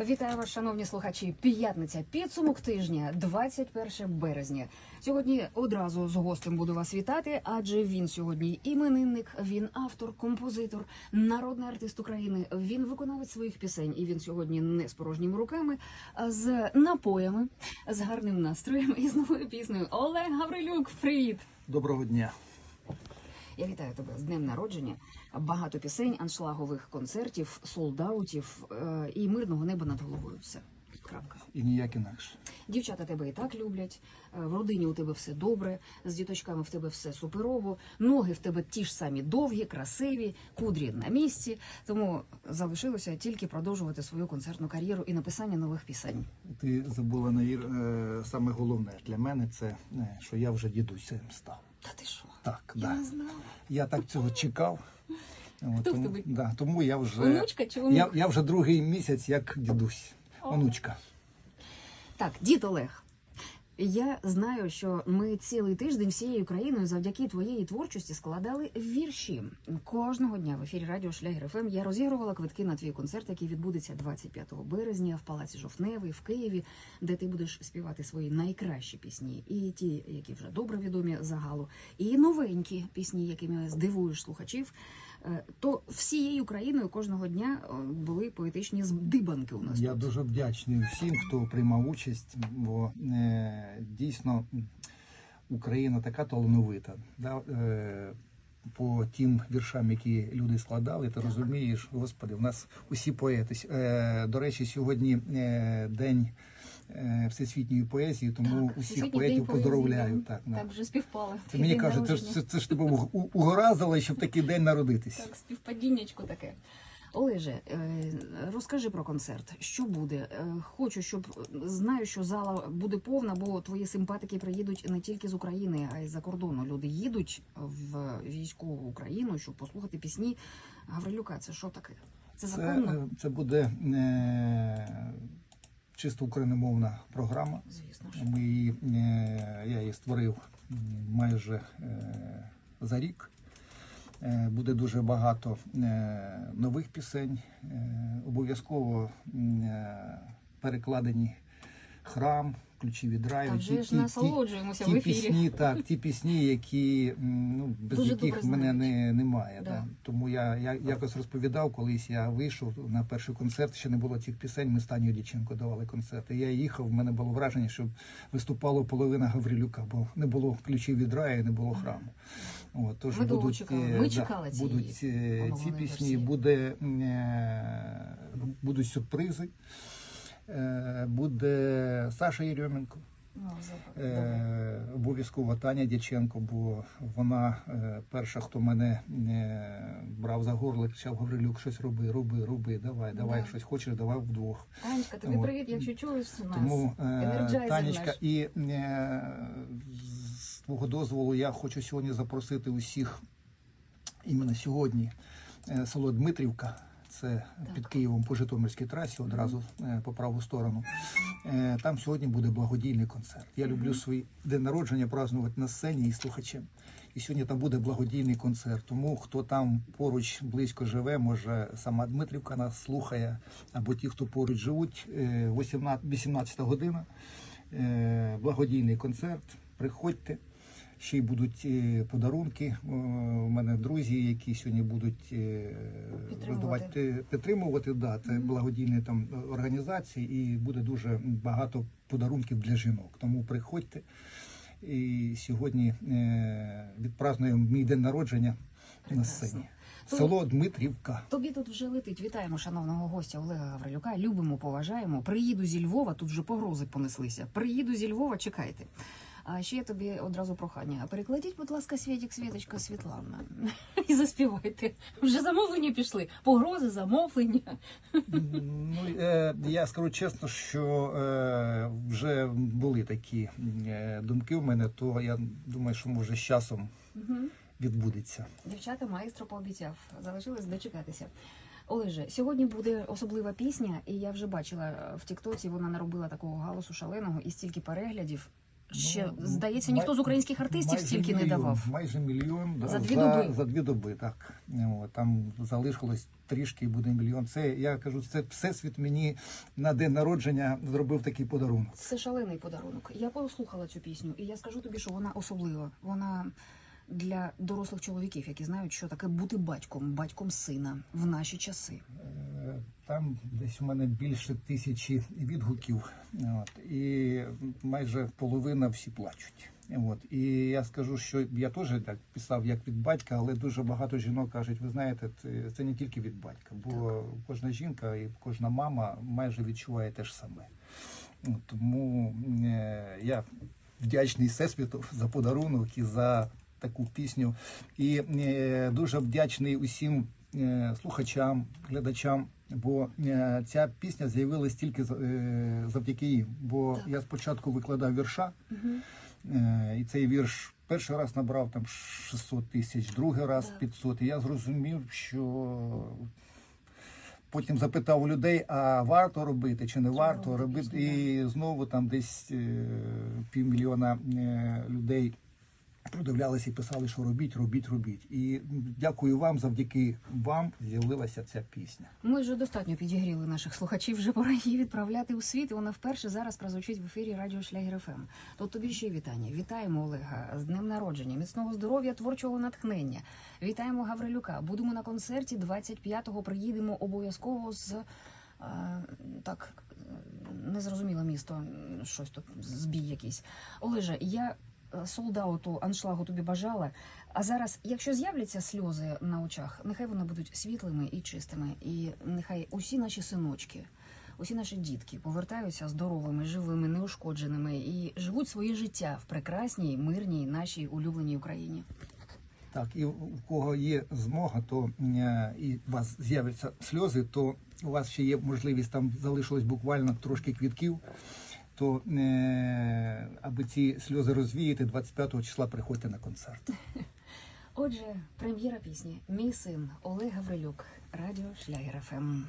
Вітаю вас, шановні слухачі. П'ятниця, підсумок тижня, 21 березня. Сьогодні одразу з гостем буду вас вітати, адже він сьогодні іменинник, він автор, композитор, народний артист України. Він виконавець своїх пісень, і він сьогодні не з порожніми руками, а з напоями, з гарним настроєм і з новою піснею. Олег Гаврилюк, привіт! Доброго дня. Я вітаю тебе з днем народження. Багато пісень, аншлагових концертів, солдаутів е, і мирного неба над головою. Все. Крапка. І ніяк інакше. Дівчата тебе і так люблять. е, В родині у тебе все добре, з діточками в тебе все суперово. Ноги в тебе ті ж самі довгі, красиві, кудрі на місці. Тому залишилося тільки продовжувати свою концертну кар'єру і написання нових пісень. Ти забула Наїр, е, саме головне для мене це що я вже дідусем став. Та ти що? Так, Я да. не знала. Я так цього чекав. От, Хто в тому, тебе? да, тому я вже Онучка чи онук? я, я вже другий місяць як дідусь. Онучка. Так, дід Олег. Я знаю, що ми цілий тиждень всією країною завдяки твоєї творчості складали вірші. Кожного дня в ефірі радіо Шлягер ФМ я розігрувала квитки на твій концерт, який відбудеться 25 березня в Палаці Жовтневий в Києві, де ти будеш співати свої найкращі пісні, і ті, які вже добре відомі загалу, і новенькі пісні, якими здивуєш слухачів. Е, То всією країною кожного дня е, були поетичні здибанки у нас. Я тут. дуже вдячний всім, хто приймав участь, бо е, дійсно Україна така талановита. Да? Е, по тим віршам, які люди складали, ти розумієш, господи, в нас усі поети. Е, до речі, сьогодні е, день всесвітньої поезії, тому Так, усіх поетів день поезії, поздоровляю. да. Так. Так вже співпали. Це мені день кажуть, це, ж- це, це ж тебе угоразило, щоб в такий день народитись. Так, співпадіннячко таке. Олеже, е, розкажи про концерт. Що буде? Е, Хочу, щоб знаю, що зала буде повна, бо твої симпатики приїдуть не тільки з України, а й за кордону. Люди їдуть в військову Україну, щоб послухати пісні Гаврилюка. Це що таке? Це Це, законно? е, це буде е, чисто україномовна програма. Звісно. Ми її, е, я її створив майже е, за рік. Е, Буде дуже багато нових пісень. Обов'язково перекладені храм, ключі від раю. Та вже ж насолоджуємося ті в ефірі. пісні, так, ті пісні, які ну, без Дуже яких добре мене знають. не, немає. Да. Да. Тому я, я якось розповідав, колись я вийшов на перший концерт, ще не було цих пісень. Ми з Танею Діченко давали концерти. Я їхав, в мене було враження, що виступало половина Гаврилюка, бо не було ключів від раю, не було храму. От, тож Ми довго будуть, чекали. е, Ми да, чекали цієї будуть е, ці оновленої пісні, версії. буде, е, будуть сюрпризи. Е, Буде Саша Єрьоменко. Ну. Е, обов'язково Таня Дяченко, бо вона е, перша, хто мене е, брав за горло, кричав Гаврилюк, щось роби, роби, роби, давай, давай, Да. щось хочеш, давай вдвох. Танечка, тобі От. привіт, якщо чуєш нас. Тому е, Танечка, і е, з твого дозволу я хочу сьогодні запросити усіх іменно сьогодні е, село Дмитрівка. Це під Києвом по Житомирській трасі, одразу е, по праву сторону. Е, Там сьогодні буде благодійний концерт. Я люблю свій день народження празднувати на сцені і слухачем. І сьогодні там буде благодійний концерт. Тому хто там поруч близько живе, може сама Дмитрівка нас слухає, або ті, хто поруч живуть, е, 18 18 година. е, Благодійний концерт. Приходьте. Ще й будуть е, подарунки. Е, У мене друзі, які сьогодні будуть е, Підтримувати. роздавати, підтримувати. Да, це благодійні там організації, і буде дуже багато подарунків для жінок. Тому приходьте. І сьогодні відпразнуємо мій день народження на сцені. Село Дмитрівка. Тобі тут вже летить. Вітаємо шановного гостя Олега Гаврилюка. Любимо, поважаємо. Приїду зі Львова. Тут вже погрози понеслися. Приїду зі Львова, чекайте. А ще я тобі одразу прохання. Перекладіть, будь ласка, Світік, Світочка, Світлана. І заспівайте. Вже замовлення пішли. Погрози, замовлення. Ну, е, я скажу чесно, що е, вже були такі е, думки в мене, то я думаю, що може з часом відбудеться. Дівчата майстро пообіцяв. Залишилось дочекатися. Олеже, сьогодні буде особлива пісня, і я вже бачила в Тіктоці, вона наробила такого галасу шаленого і стільки переглядів. Ще Ну, здається, май- ніхто з українських артистів стільки не давав. Майже мільйон да, За дві за, доби. За дві доби, так. От, там залишилось трішки, і буде мільйон. Це я кажу, це всесвіт мені на день народження зробив такий подарунок. Це шалений подарунок. Я послухала цю пісню, і я скажу тобі, що вона особлива. Вона для дорослих чоловіків, які знають, що таке бути батьком, батьком сина в наші часи. Там десь у мене більше тисячі відгуків, от, і майже половина всі плачуть. От. І я скажу, що я теж так писав як від батька, але дуже багато жінок кажуть, ви знаєте, це, не тільки від батька, бо кожна жінка і кожна мама майже відчуває те ж саме. Тому е, я вдячний Всесвіту за подарунок і за таку пісню. І е, дуже вдячний усім слухачам, глядачам. Бо е, ця пісня з'явилась тільки е, завдяки їм. Бо Так. я спочатку викладав вірша, Угу. е, і цей вірш перший раз набрав там 600 тисяч, другий раз Так. 500. І я зрозумів, що потім запитав у людей, а варто робити чи не варто робити. І знову там десь е, півмільйона е, людей продивлялися і писали, що робіть, робіть, робіть. І дякую вам, завдяки вам з'явилася ця пісня. Ми вже достатньо підігріли наших слухачів. Вже пора її відправляти у світ. І вона вперше зараз прозвучить в ефірі Радіо Шлягер ФМ. То тобі ще вітання. Вітаємо Олега з днем народження, міцного здоров'я, творчого натхнення. Вітаємо Гаврилюка. Будемо на концерті 25-го. Приїдемо обов'язково з. е, Так, незрозуміле місто, щось тут збій якийсь. Олеже, я солдауту аншлагу тобі бажала. А зараз, якщо з'являться сльози на очах, нехай вони будуть світлими і чистими, і нехай усі наші синочки, усі наші дітки повертаються здоровими, живими, неушкодженими і живуть своє життя в прекрасній, мирній нашій улюбленій Україні. Так, і у кого є змога, то е, і у вас з'являться сльози, то у вас ще є можливість там залишилось буквально трошки квітків. То е, аби ці сльози розвіяти, 25 числа приходьте на концерт. Отже, прем'єра пісні Мій син Олег Гаврилюк, Радіо Шлягер ФМ.